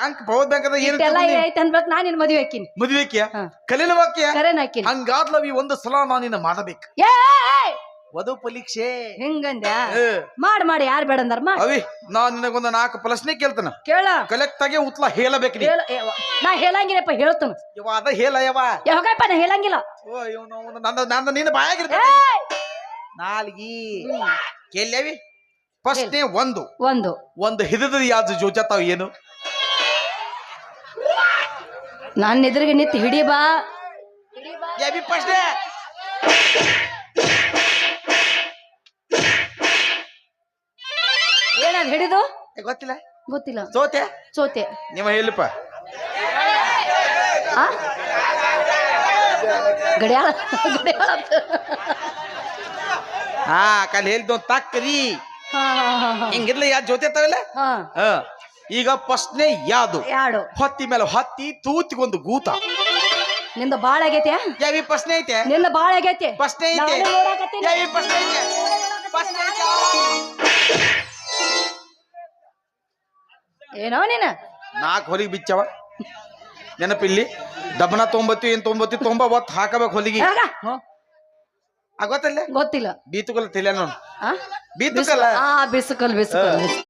ಅಂಕ್ power bank ಅದ ಏನ್ ಇಷ್ಟೆಲ್ಲ ಐತೆ ಅನ್ಬೇಕು ನಾನು ನಿನ್ ಮದ್ವೆ ಹಾಕಿನಿ. ಮದುವೆಕ್ಯ ಹಾ. ಕಲಿಲ ವಾಕ್ಯ? ಕರೆನ್ ಹಾಕಿನಿ ಹಂಗಾದ್ಲವಿ ಒಂದು ಸಲ ನಾನು ನಿನ್ನ ಮಾಡಬೇಕು. ಏ ವಧು ಪರೀಕ್ಷೆ. ಹಿಂಗಂದ್ಯ? ಏ, ಮಾಡ್ ಮಾಡಿ ಯಾರ್ ಬೇಡ ಅಂದಾರ ಮಾಡ್. ಅವಿ ನಾನ್ ನಿನಗೊಂದು ನಾಲ್ಕು ಪ್ರಶ್ನೆ ಕೇಳ್ತಾನ. ಕೇಳ. ಕಲೆಕ್ಟ್ ಆಗಿ ಉತ್ಲ ಹೇಳಬೇಕು ನೀ. ಹೇಳ ಏ, ವ- ನಾ ಹೇಳಂಗಿಲ್ಲಪ್ಪ ಹೇಳ್ತಾನ. ಯವ್ವ ಅದ ಹೇಳ ಯವ ಯಾವಾಗಪ್ಪ ನಾ ಹೇಳಂಗಿಲ್ಲ. ಓ ಇವನು ನಂದ ನಂದ ನಿನ್ನ ಬಾಯಾಗಿರ್ತ ಏಯ್! ನಾಲ್ಗಿ. ಹ್ಮ್. ಕೇಳ್ಯಾವಿ ಪ್ರಶ್ನೆ ಒಂದು. ಒಂದು. ಒಂದು ಹಿಡಿದ ಯಾವ್ದು ಜೋಜತಾವ್ ಏನು? ನನ್ನ ಎದುರಿಗೆ ನಿಂತು ಹಿಡಿ ಬಾ. ಏನದ್ ಹಿಡಿದು? ಗೊತ್ತಿಲ್ಲ. ಗೊತ್ತಿಲ್ಲ. ಸೋತೆ? ಸೋತೆ. ನಿಮ್ಮ ಹೇಳಿಪ್ಪ ಗಡಿಯಾಳ ಗಡಿಯಾಳ. ಹಾ ಕಾಲ್ ಹೇಳ್ದು ತಕ್ರಿ ಹಿಂಗಿರ್ಲಿ ಯಾರು ಜೊತೆ ತವಲ್ಲ ಹಾ. ಹ. ಈಗ ಪ್ರಶ್ನೆ ಯಾದು? ಹತ್ತಿ ಹೊತ್ತಿ ಮೇಲೆ ಹತ್ತಿ ತೂತಿಗೊಂದು ಗೂತ. ನಿಂದ ಬಾಳ ಆಗೈತೆ? ಯಾವಿ ಪ್ರಶ್ನೆ ಐತೆ? ನಿಂದ ಬಾಳ ಆಗೈತೆ? ಪ್ರಶ್ನೆ ಐತೆ. ನಾನು ನೋಡಾಕತ್ತೀನಿ. ಯಾವಿ ಪ್ರಶ್ನೆ ಐತೆ? ಪ್ರಶ್ನೆ ಐತೆ. ಏನೋ ನೀನ? ನಾಲ್ಕು ಹೊಲಿಗೆ ಬಿಚ್ಚವ. ನೆನಪಿಲ್ಲಿ? ದಬ್ಬನ ತೊಂಬತ್ತು ಏನ್ ತೊಂಬತ್ತು ತೊಂಬ ಒತ್ತು ಹಾಕಬೇಕು ಹೊಲಿಗೆ. ಆಗ. ಗೊತ್ತಲ್ಲ? ಗೊತ್ತಿಲ್ಲ. ಬೀತುಕಲ್ ತಿಳಿಯ ನೋಡ್ ಆ? ಬೀತುಕಲ್ಲ? ಆ ಬಿಸುಕಲ್ ಬಿಸುಕಲ್.